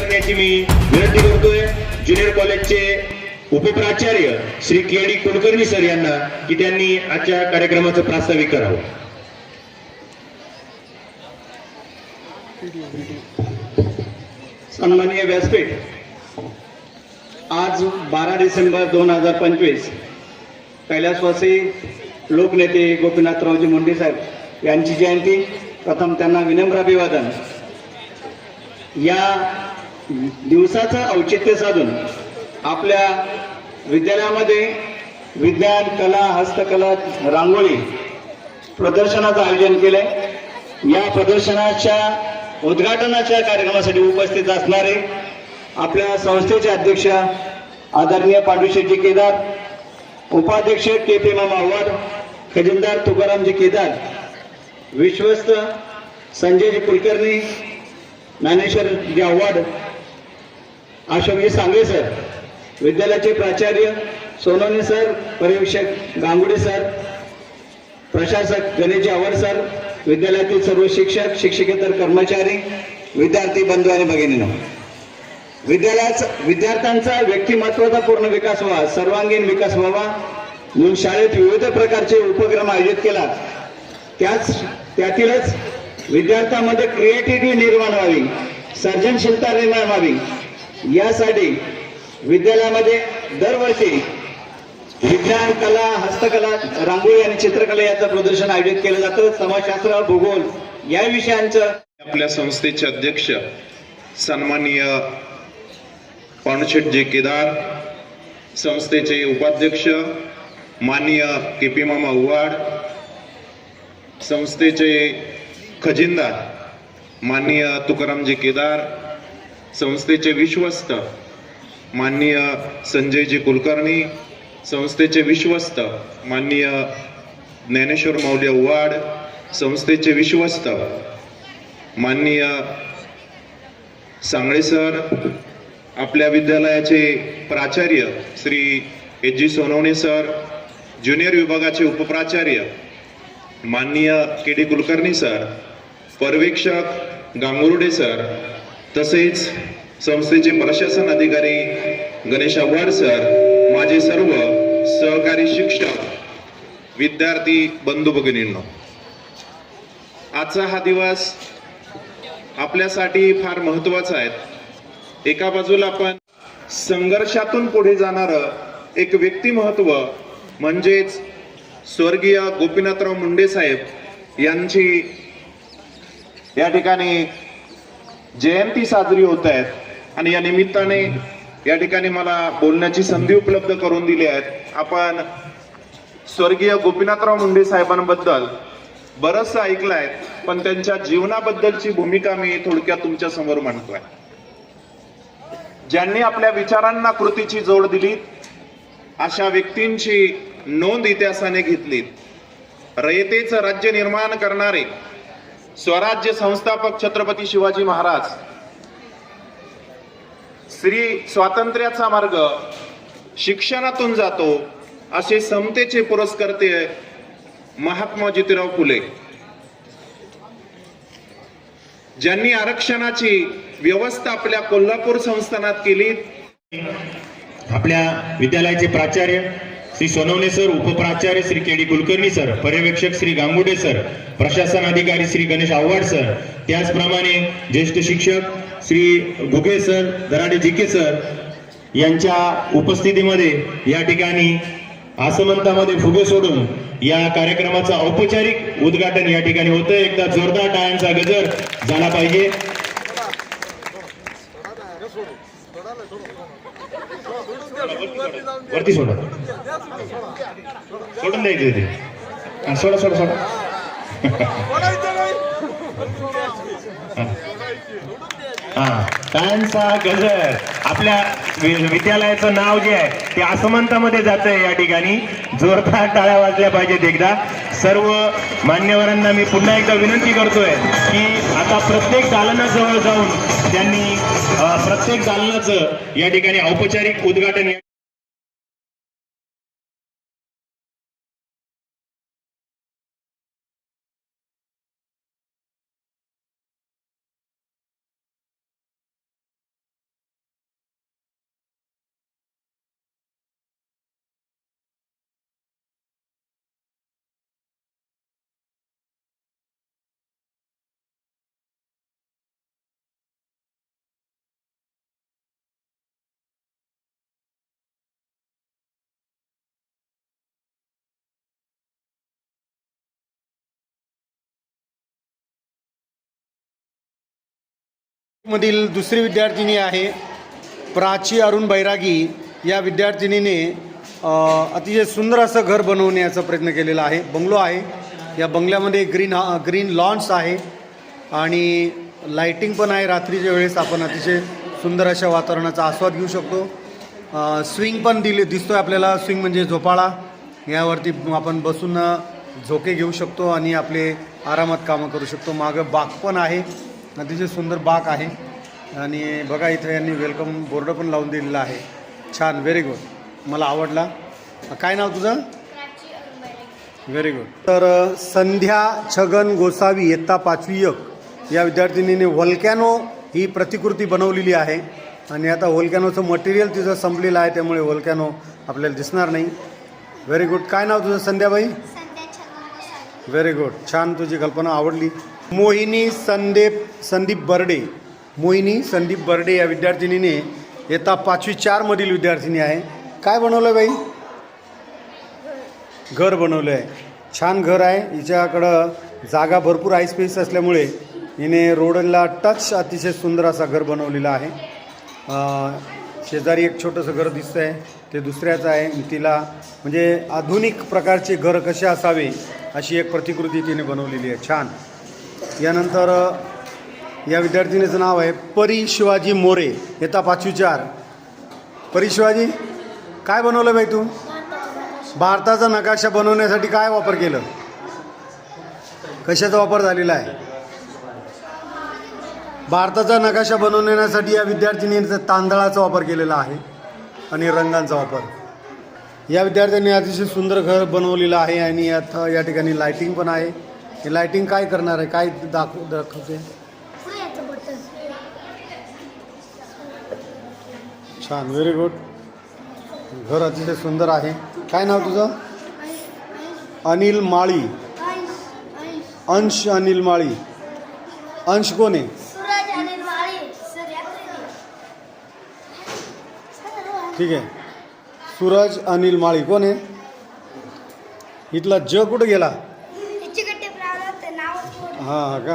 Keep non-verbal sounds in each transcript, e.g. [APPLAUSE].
करण्याची मी विनंती करतोय. ज्युनियर कॉलेजचे उपप्राचार्य Shri K D Kulkarni sir यांना की त्यांनी आजच्या कार्यक्रमाचं प्रास्ताविक करावं. सन्माननीय व्यासपीठ आज बारा डिसेंबर दोन हजार पंचवीस कैलासवासी लोकनेते गोपीनाथरावजी मुंडे साहेब यांची जयंती. प्रथम त्यांना विनम्र अभिवादन. या दिवसाचं औचित्य साधून आपल्या विद्यालयामध्ये विज्ञान कला हस्तकला रांगोळी प्रदर्शनाचं आयोजन केलंय. या प्रदर्शनाच्या उद्घाटनाच्या कार्यक्रमासाठी उपस्थित असणारे आपल्या संस्थेचे अध्यक्ष आदरणीय पांडुशेटजी केदार उपाध्यक्ष के पी मामावर खजिनदार तुकारामजी केदार विश्वस्त संजयजी कुलकर्णी ज्ञानेश्वरजी आव्हाड अशोकजी सांगळे सर. विद्यालयाचे प्राचार्य सोनवणे सर पर्यवेक्षक गांगुडे सर प्रशासक गणेशजी आवड सर विद्यालयातील सर्व शिक्षक शिक्षकेतर कर्मचारी विद्यार्थी बंधू आणि भगिनीनो. विद्यालयाचा विद्यार्थ्यांचा व्यक्तिमत्वाचा पूर्ण विकास व्हावा सर्वांगीण विकास व्हावा म्हणून शाळेत विविध प्रकारचे उपक्रम आयोजित केला त्याच त्यातीलच विद्यार्थ्यांमध्ये क्रिएटिव्हिटी निर्माण व्हावी सर्जनशीलता निर्माण व्हावी यासाठी विद्यालयामध्ये दरवर्षी विज्ञान कला हस्तकला रांगोळी आणि चित्रकला याचं प्रदर्शन आयोजित केलं जातं. समाजशास्त्र भूगोल या विषयांचं आपल्या संस्थेचे अध्यक्ष सन्माननीय पाणुशेठ जे केदार संस्थेचे उपाध्यक्ष माननीय के पी मामा उवाड संस्थेचे खजिनदार माननीय तुकारामजी केदार संस्थेचे विश्वस्त माननीय संजयजी कुलकर्णी संस्थेचे विश्वस्त माननीय ज्ञानेश्वर मौल्य वाड संस्थेचे विश्वस्त माननीय सांगळे सर आपल्या विद्यालयाचे प्राचार्य Shri H G Sonawane sir junior विभागाचे उपप्राचार्य माननीय के डी कुलकर्णी सर पर्यवेक्षक गांगुर्डे सर तसेच संस्थेचे प्रशासन अधिकारी गणेश आव्हाड सर माझे सर्व सहकारी शिक्षक विद्यार्थी बंधू भगिनींना आजचा हा दिवस आपल्यासाठी फार महत्त्वाचा आहे. एका बाजूला आपण संघर्षातून पुढे जाणार एक व्यक्तिमत्व म्हणजेच स्वर्गीय गोपीनाथराव मुंडे साहेब यांची या ठिकाणी जयंती साजरी होत आहेत आणि या निमित्ताने या ठिकाणी मला बोलण्याची संधी उपलब्ध करून दिली आहेत. आपण स्वर्गीय गोपीनाथराव मुंडे साहेबांबद्दल बरंचसं ऐकलंय पण त्यांच्या जीवनाबद्दलची भूमिका मी थोडक्यात तुमच्यासमोर मांडतोय. ज्यांनी आपल्या विचारांना कृतीची जोड दिली अशा व्यक्तींची नोंद इतिहासाने घेतली रयतेचं राज्य निर्माण करणारे स्वराज्य संस्थापक छत्रपती शिवाजी महाराज श्री स्वातंत्र्याचा मार्ग शिक्षणातून जातो असे समतेचे पुरस्कर्ते महात्मा ज्योतिराव फुले. ज्यांनी आरक्षणाची व्यवस्था आपल्या कोल्हापूर संस्थानात केली. आपल्या विद्यालयाचे प्राचार्य Shri Sonawane sir उपप्राचार्य Shri K D Kulkarni sir पर्यवेक्षक श्री गांगुडे सर प्रशासन अधिकारी श्री गणेश आव्हाड सर त्याचप्रमाणे ज्येष्ठ शिक्षक श्री घुगे सर दराडे जिके सर यांच्या उपस्थितीमध्ये या ठिकाणी आसमंतामध्ये फुगे सोडून या कार्यक्रमाचं औपचारिक उद्घाटन या ठिकाणी होतं. एकदा जोरदार टाळ्यांचा गजर झाला पाहिजे. वरती सोडा. सोडून द्यायचे ते सोडा सोडा सोडा. हा गजर. आपल्या विद्यालयाचं नाव जे आहे ते आसमंतामध्ये जात आहे या ठिकाणी. जोरदार टाळ्या वाजल्या पाहिजेत एकदा. सर्व मान्यवरांना मी पुन्हा एकदा विनंती करतोय की आता प्रत्येक दालनाजवळ जाऊन त्यांनी प्रत्येक दालनाचं या ठिकाणी औपचारिक उद्घाटन मधील दुसरी विद्यार्थिनी आहे प्राची अरुण बैरागी. या विद्यार्थिनीने अतिशय सुंदर असं घर बनवण्याचा प्रयत्न केलेला आहे. बंगलो आहे. या बंगल्यामध्ये ग्रीन हा ग्रीन लॉन्स आहे आणि लाईटिंग पण आहे. रात्रीच्या वेळेस आपण अतिशय सुंदर अशा वातावरणाचा आस्वाद घेऊ शकतो. स्विंग पण दिली आहे आपल्याला. स्विंग म्हणजे झोपाळा. यावरती आपण बसून झोके घेऊ शकतो आणि आपले आरामात कामं करू शकतो. मागं बाग पण आहे. अतिशय सुंदर बाग आहे. आणि बघा इथं यांनी वेलकम बोर्ड पण लावून दिलेला आहे. छान व्हेरी गुड मला आवडला. काय नाव तुझं? व्हेरी गुड तर संध्या छगन गोसावी इयत्ता पाचवी यक या विद्यार्थिनीने व्हॉल्कॅनो ही प्रतिकृती बनवलेली आहे. आणि आता व्होल्कॅनोचं मटेरियल तिचं संपलेलं आहे त्यामुळे व्होल्कॅनो आपल्याला दिसणार नाही. व्हेरी गुड काय नाव तुझं संध्याबाई? व्हेरी गुड छान तुझी कल्पना आवडली. मोहिनी संदीप संदीप बर्डे. मोहिनी संदीप बर्डे या विद्यार्थिनीने येता पाचवी चारमधील विद्यार्थिनी आहे. काय बनवलं बाई? घर बनवलं आहे छान घर आहे. हिच्याकडं जागा भरपूर आहे स्पेस असल्यामुळे हिने रोडला टच अतिशय सुंदर असा घर बनवलेलं आहे. शेजारी एक छोटंसं घर दिसतं आहे ते दुसऱ्याचं आहे. तिला म्हणजे आधुनिक प्रकारचे घर कसे असावे अशी एक प्रतिकृती तिने बनवलेली आहे. छान. यानंतर या विद्यार्थिनीचं नाव आहे परी शिवाजी मोरे. येता पाचवी चार परी शिवाजी काय बनवलं बाई तू? भारताचा नकाशा बनवण्यासाठी काय वापर केलं? कशाचा वापर झालेला आहे? भारताचा नकाशा बनवण्यासाठी या विद्यार्थिनीचा तांदळाचा वापर केलेला आहे आणि रंगांचा वापर. या विद्यार्थ्यांनी अतिशय सुंदर घर बनवलेलं आहे आणि यात या ठिकाणी लायटिंग पण आहे. हे लायटिंग काय करणार आहे? काय दाखव दाखवते? छान व्हेरी गुड घर अतिशय सुंदर आहे. काय नाव तुझं? अनिल माळी. अंश अनिल माळी. अंश कोण आहे? ठीक आहे. सूरज अनिल माळी. कोण आहे? इथला ज कुठं गेला? हां हां का?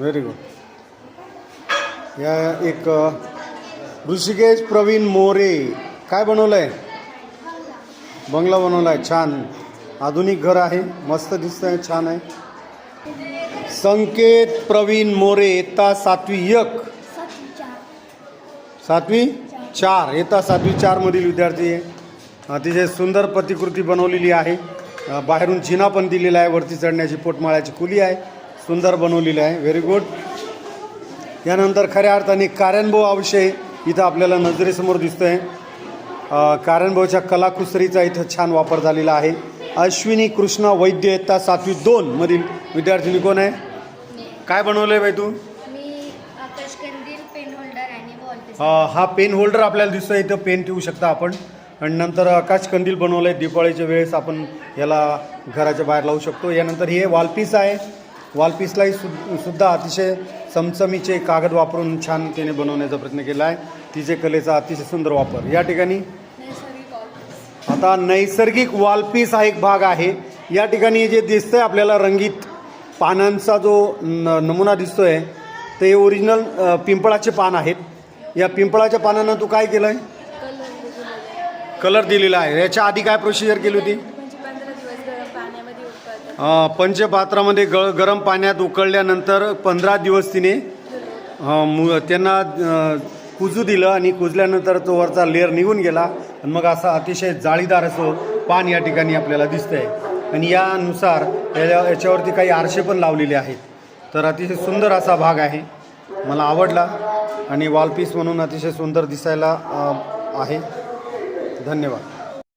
व्हेरी गुड या एक ऋषिकेश प्रवीण मोरे काय बनवलं आहे बंगला बनवला आहे छान. आधुनिक घर आहे मस्त दिसतं आहे छान आहे. संकेत प्रवीण मोरे येता सातवी यक. सातवी चार. येता सातवी चारमधील विद्यार्थी आहे अतिशय सुंदर प्रतिकृती बनवलेली आहे. बाहेरून जिना पण दिलेला आहे वरती चढण्याची पोटमाळ्याची खुली आहे. सुंदर बनवलेली आहे. व्हेरी गुड यानंतर खऱ्या अर्थाने कार्यानुभव हा विषय इथं आपल्याला नजरेसमोर दिसतोय. अ, कार्यानुभवच्या कलाकुसरीचा इथं छान वापर झालेला आहे. अश्विनी कृष्णा वैद्य येता सातवी दोन मधील विद्यार्थिनी कोण आहे? काय बनवलं आहे बाई तू? हा पेन होल्डर आपल्याला दिसतोय. इथं पेन ठेवू शकता आपण. आणि नंतर आकाश कंदील बनवलं आहे दिवाळीच्या वेळेस आपण याला घराच्या बाहेर लावू शकतो. यानंतर हे वॉलपीस आहे. वॉलपीसलाही सु सुद्धा अतिशय चमचमीचे कागद वापरून छान तिने बनवण्याचा प्रयत्न केला आहे तिचे कलेचा अतिशय सुंदर वापर. या ठिकाणी आता नैसर्गिक वॉलपीस हा एक भाग आहे. या ठिकाणी जे दिसतंय आपल्याला रंगीत पानांचा जो न नमुना दिसतोय ते ओरिजिनल पिंपळाचे पान आहेत. या पिंपळाच्या पानांना तू काय केलं आहे. कलर दिलेला आहे. याच्या आधी काय प्रोसिजर केली होती म्हणजे पंधरा दिवस गरम पाण्यामध्ये उकळतात अ, पंचपात्रामध्ये ग गरम पाण्यात उकळल्यानंतर पंधरा दिवस तिने मु त्यांना कुजू दिलं आणि कुजल्यानंतर तो वरचा लेअर निघून गेला. आणि मग असा अतिशय जाळीदार असं पान या ठिकाणी आपल्याला दिसतंय. आणि यानुसार याच्या याच्यावरती काही आरशे पण लावलेले आहेत. तर अतिशय सुंदर असा भाग आहे. मला आवडला. आणि वॉलपीस म्हणून अतिशय सुंदर दिसायला आहे. धन्यवाद.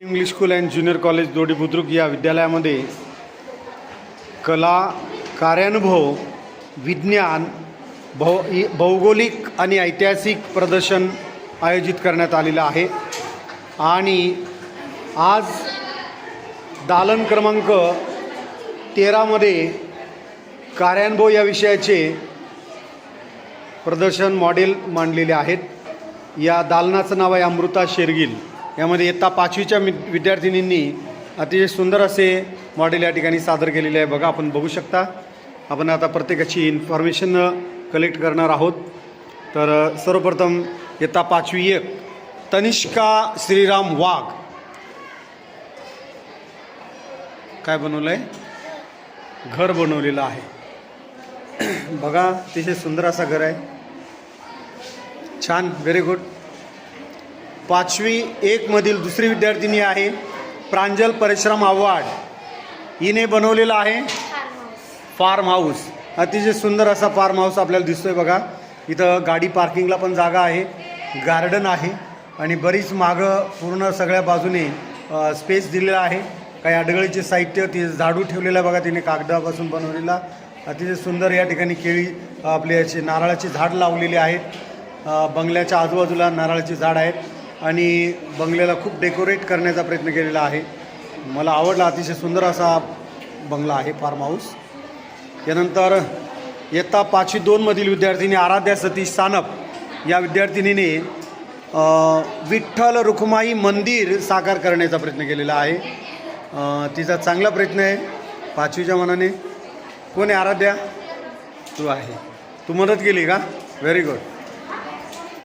English school and junior college Dodi Budruk या विद्यालयामध्ये कला कार्यानुभव विज्ञान भौ भौगोलिक आणि ऐतिहासिक प्रदर्शन आयोजित करण्यात आलेलं आहे. आणि आज दालन क्रमांक तेरामध्ये कार्यानुभव या विषयाचे प्रदर्शन मॉडेल मांडलेले आहेत. या दालनाचं नाव आहे अमृता शेरगिल. यामध्ये इयत्ता पाचवीच्या वि- विद्यार्थिनींनी अतिशय सुंदर असे मॉडेल या ठिकाणी सादर केलेले आहे. बघा आपण बघू शकता. आपण आता प्रत्येकाची इन्फॉर्मेशन कलेक्ट करणार आहोत. तर सर्वप्रथम येता पाचवी एक. तनिष्का श्रीराम वाघ. काय बनवलं आहे घर बनवलेलं आहे. [CLEARS THROAT] बघा अतिशय सुंदर असा घर आहे. छान व्हेरी गुड पाचवी एकमधील दुसरी विद्यार्थिनी आहे. प्रांजल परिश्रम आव्हाड. हिने बनवलेला आहे फार्म हाऊस. अतिशय सुंदर असा फार्म हाऊस आपल्याला दिसतोय बघा. इथं गाडी पार्किंगला पण जागा आहे. गार्डन आहे. आणि बरीच मागं पूर्ण सगळ्या बाजूने स्पेस दिलेला आहे. काही अडगळीचे साहित्य ती झाडू ठेवलेलं आहे बघा तिने कागदापासून बनवलेला. अतिशय सुंदर या ठिकाणी केळी आपले याचे नारळाची झाड लावलेली आहेत. बंगल्याच्या आजूबाजूला नारळाची झाड आहेत. आणि बंगल्याला खूप डेकोरेट करण्याचा प्रयत्न केलेला आहे. मला आवडला अतिशय सुंदर असा बंगला आहे फार्म हाऊस यानंतर इयत्ता पाचवी दोनमधील विद्यार्थिनी आराध्या सतीश सानप या विद्यार्थिनीने विठ्ठल रुखमाई मंदिर साकार करण्याचा प्रयत्न केलेला आहे. तिचा चांगला प्रयत्न आहे. पाचवीच्या मनाने. कोण आहे आराध्या? तू आहे. तू मदत केली का? Very good